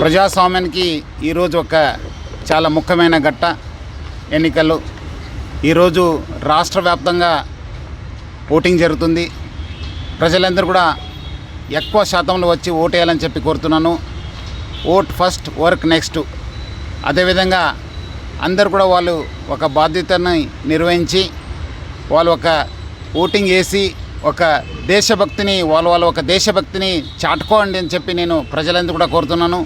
ప్రజాస్వామ్యానికి ఈరోజు ఒక చాలా ముఖ్యమైన ఘట్ట ఎన్నికలు. ఈరోజు రాష్ట్ర వ్యాప్తంగా ఓటింగ్ జరుగుతుంది. ప్రజలందరూ కూడా ఎక్కువ శాతంలో వచ్చి ఓటేయాలని చెప్పి కోరుతున్నాను. Vote first work next. అదేవిధంగా అందరు కూడా వాళ్ళు ఒక బాధ్యతని నిర్వహించి వాళ్ళు ఒక ఓటింగ్ వేసి ఒక దేశభక్తిని వాళ్ళు వాళ్ళ ఒక దేశభక్తిని చాటుకోండి అని చెప్పి నేను ప్రజలందరూ కూడా కోరుతున్నాను.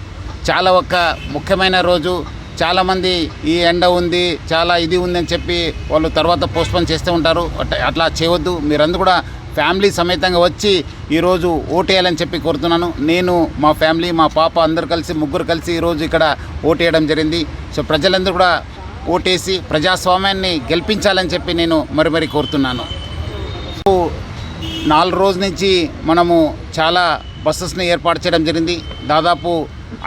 చాలా ఒక ముఖ్యమైన రోజు. చాలామంది ఈ ఎండ ఉంది చాలా ఇది ఉంది అని చెప్పి వాళ్ళు తర్వాత పోస్ట్పోన్ చేస్తూ ఉంటారు. అట్లా చేయవద్దు మీరందరూ కూడా ఫ్యామిలీ సమేతంగా వచ్చి ఈరోజు ఓటేయాలని చెప్పి కోరుతున్నాను. నేను మా ఫ్యామిలీ మా పాప అందరు కలిసి ముగ్గురు కలిసి ఈరోజు ఇక్కడ ఓటేయడం జరిగింది. సో ప్రజలందరూ కూడా ఓటేసి ప్రజాస్వామ్యాన్ని గెలిపించాలని చెప్పి నేను మరి మరి కోరుతున్నాను. నాలుగు రోజుల నుంచి మనము చాలా బస్సెస్ని ఏర్పాటు చేయడం జరిగింది. దాదాపు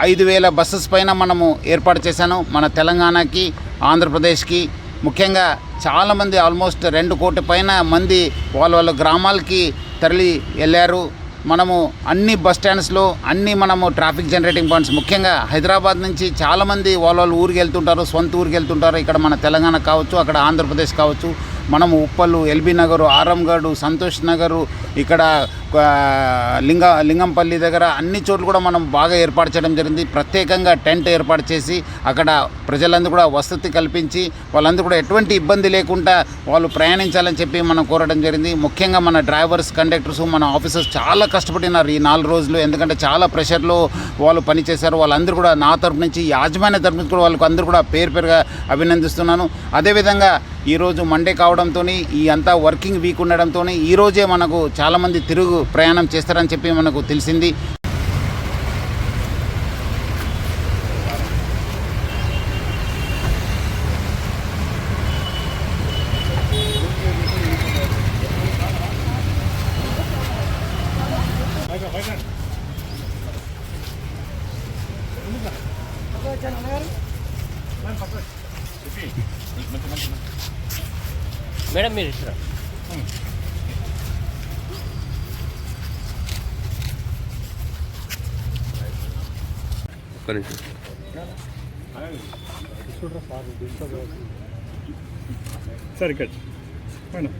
ఐదు వేల బస్సెస్ పైన మనము ఏర్పాటు చేశాను. మన తెలంగాణకి ఆంధ్రప్రదేశ్కి ముఖ్యంగా చాలామంది ఆల్మోస్ట్ రెండు కోటి పైన మంది వాళ్ళ వాళ్ళ గ్రామాలకి తరలి వెళ్ళారు. మనము అన్ని బస్ స్టాండ్స్లో అన్ని మనము ట్రాఫిక్ జనరేటింగ్ పాయింట్స్ ముఖ్యంగా హైదరాబాద్ నుంచి చాలామంది వాళ్ళ వాళ్ళు ఊరికి వెళ్తుంటారు సొంత ఊరికి వెళ్తుంటారు. ఇక్కడ మన తెలంగాణ కావచ్చు అక్కడ ఆంధ్రప్రదేశ్ కావచ్చు. మనము ఉప్పలు ఎల్బీ నగరు ఆరంగడు సంతోష్ నగరు ఇక్కడ లింగ లింగంపల్లి దగ్గర అన్ని చోట్ల కూడా మనం బాగా ఏర్పాటు చేయడం జరిగింది. ప్రత్యేకంగా టెంట్ ఏర్పాటు చేసి అక్కడ ప్రజలందరూ కూడా వసతి కల్పించి వాళ్ళందరూ కూడా ఎటువంటి ఇబ్బంది లేకుండా వాళ్ళు ప్రయాణించాలని చెప్పి మనం కోరడం జరిగింది. ముఖ్యంగా మన డ్రైవర్స్ కండక్టర్స్ మన ఆఫీసర్స్ చాలా కష్టపడినారు ఈ నాలుగు రోజులు. ఎందుకంటే చాలా ప్రెషర్లో వాళ్ళు పనిచేశారు. వాళ్ళందరూ కూడా నా తరపు నుంచి యాజమాన్య తరపు నుంచి కూడా వాళ్ళకి అందరూ కూడా పేరు పేరుగా అభినందిస్తున్నాను. అదేవిధంగా ఈరోజు మండే కావడంతో ఈ అంతా వర్కింగ్ వీక్ ఉండడంతో ఈరోజే మనకు చాలామంది తిరుగు ప్రయాణం చేస్తారని చెప్పి మనకు తెలిసింది. మేడం మీరు ఇచ్చిన ఒక్క నిమిషం సరే కట్ మేడం